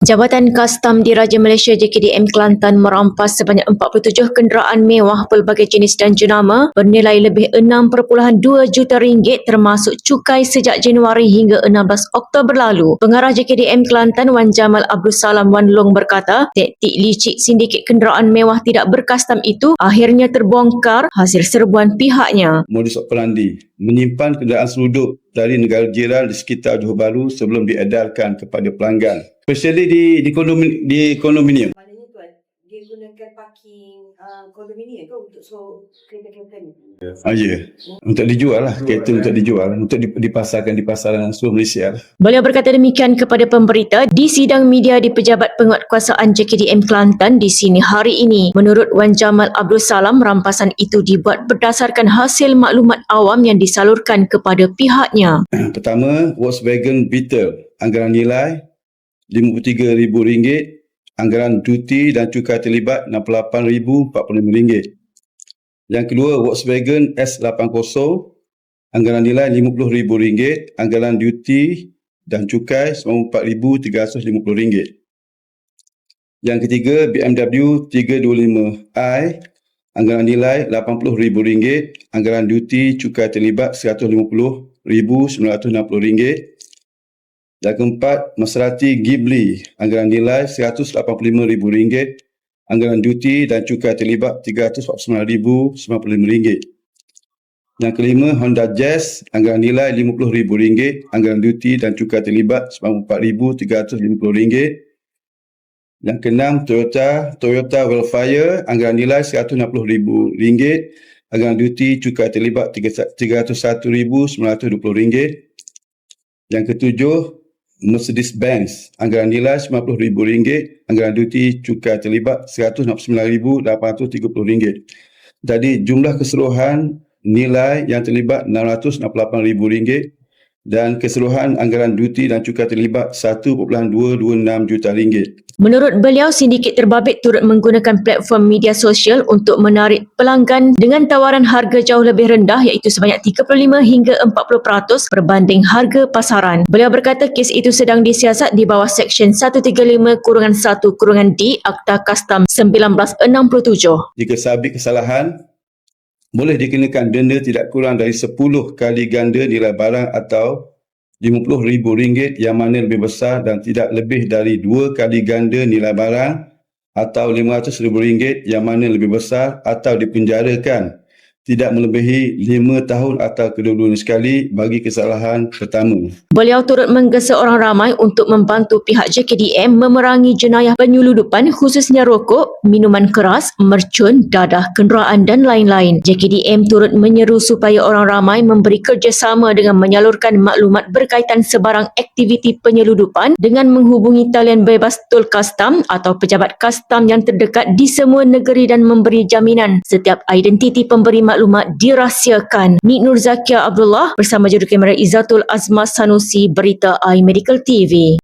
Jabatan Kastam Diraja Malaysia JKDM Kelantan merampas sebanyak 47 kenderaan mewah pelbagai jenis dan jenama bernilai lebih 6.2 juta ringgit termasuk cukai sejak Januari hingga 16 Oktober lalu. Pengarah JKDM Kelantan Wan Jamal Abdul Salam Wan Long berkata, taktik licik sindiket kenderaan mewah tidak berkastam itu akhirnya terbongkar hasil serbuan pihaknya. modus operandi menyimpan kenderaan seluduk dari negara jiran di sekitar Johor Bahru sebelum diedarkan kepada pelanggan. Especially di di, kondomin, di kondominium. Maknanya tuan, dia gunakan parking uh, kondominium ke untuk so kereta-kereta ni? Ah, ya. Untuk dijual lah. Kereta untuk dijual. Untuk dipasarkan di pasaran seluruh Malaysia lah. Beliau berkata demikian kepada pemberita di sidang media di Pejabat Penguatkuasaan JKDM Kelantan di sini hari ini. Menurut Wan Jamal Abdul Salam, rampasan itu dibuat berdasarkan hasil maklumat awam yang disalurkan kepada pihaknya. Pertama, Volkswagen Beetle. Anggaran nilai RM53,000. Anggaran duty dan cukai terlibat RM68,045. Yang kedua, Volkswagen S80. Anggaran nilai RM50,000. Anggaran duty dan cukai RM94,350. Yang ketiga, BMW 325i. Anggaran nilai RM80,000. Anggaran duty cukai terlibat RM150,960. Yang keempat, Maserati Ghibli. Anggaran nilai RM185,000. Anggaran duty dan cukai terlibat RM349,095. Yang kelima, Honda Jazz. Anggaran nilai RM50,000. Anggaran duty dan cukai terlibat RM94,350. Yang keenam, Toyota Toyota Wellfire. Anggaran nilai RM160,000. Anggaran duty cukai terlibat RM301,920. Yang ketujuh, Mercedes-Benz. Anggaran nilai RM90,000. Anggaran duty cukai terlibat RM169,830. Jadi jumlah keseluruhan nilai yang terlibat RM668,000 dan keseluruhan anggaran duty dan cukai terlibat RM1.226 juta ringgit. Menurut beliau, sindiket terbabit turut menggunakan platform media sosial untuk menarik pelanggan dengan tawaran harga jauh lebih rendah iaitu sebanyak 35 hingga 40% berbanding harga pasaran. Beliau berkata kes itu sedang disiasat di bawah Seksyen 135-1-D Akta Kastam 1967. Jika sabit kesalahan, boleh dikenakan denda tidak kurang dari 10 kali ganda nilai barang atau RM50,000 yang mana lebih besar dan tidak lebih dari dua kali ganda nilai barang atau RM500,000 yang mana lebih besar atau dipenjarakan tidak melebihi lima tahun atau kedua-duanya sekali bagi kesalahan pertama. Beliau turut menggesa orang ramai untuk membantu pihak JKDM memerangi jenayah penyeludupan khususnya rokok, minuman keras, mercun, dadah, kenderaan dan lain-lain. JKDM turut menyeru supaya orang ramai memberi kerjasama dengan menyalurkan maklumat berkaitan sebarang aktiviti penyeludupan dengan menghubungi talian bebas tol kastam atau pejabat kastam yang terdekat di semua negeri dan memberi jaminan setiap identiti pemberi maklumat dirahsiakan. Nik Nur Zakia Abdullah bersama juru kamera Izatul Azmas Sanusi Berita iMedical TV.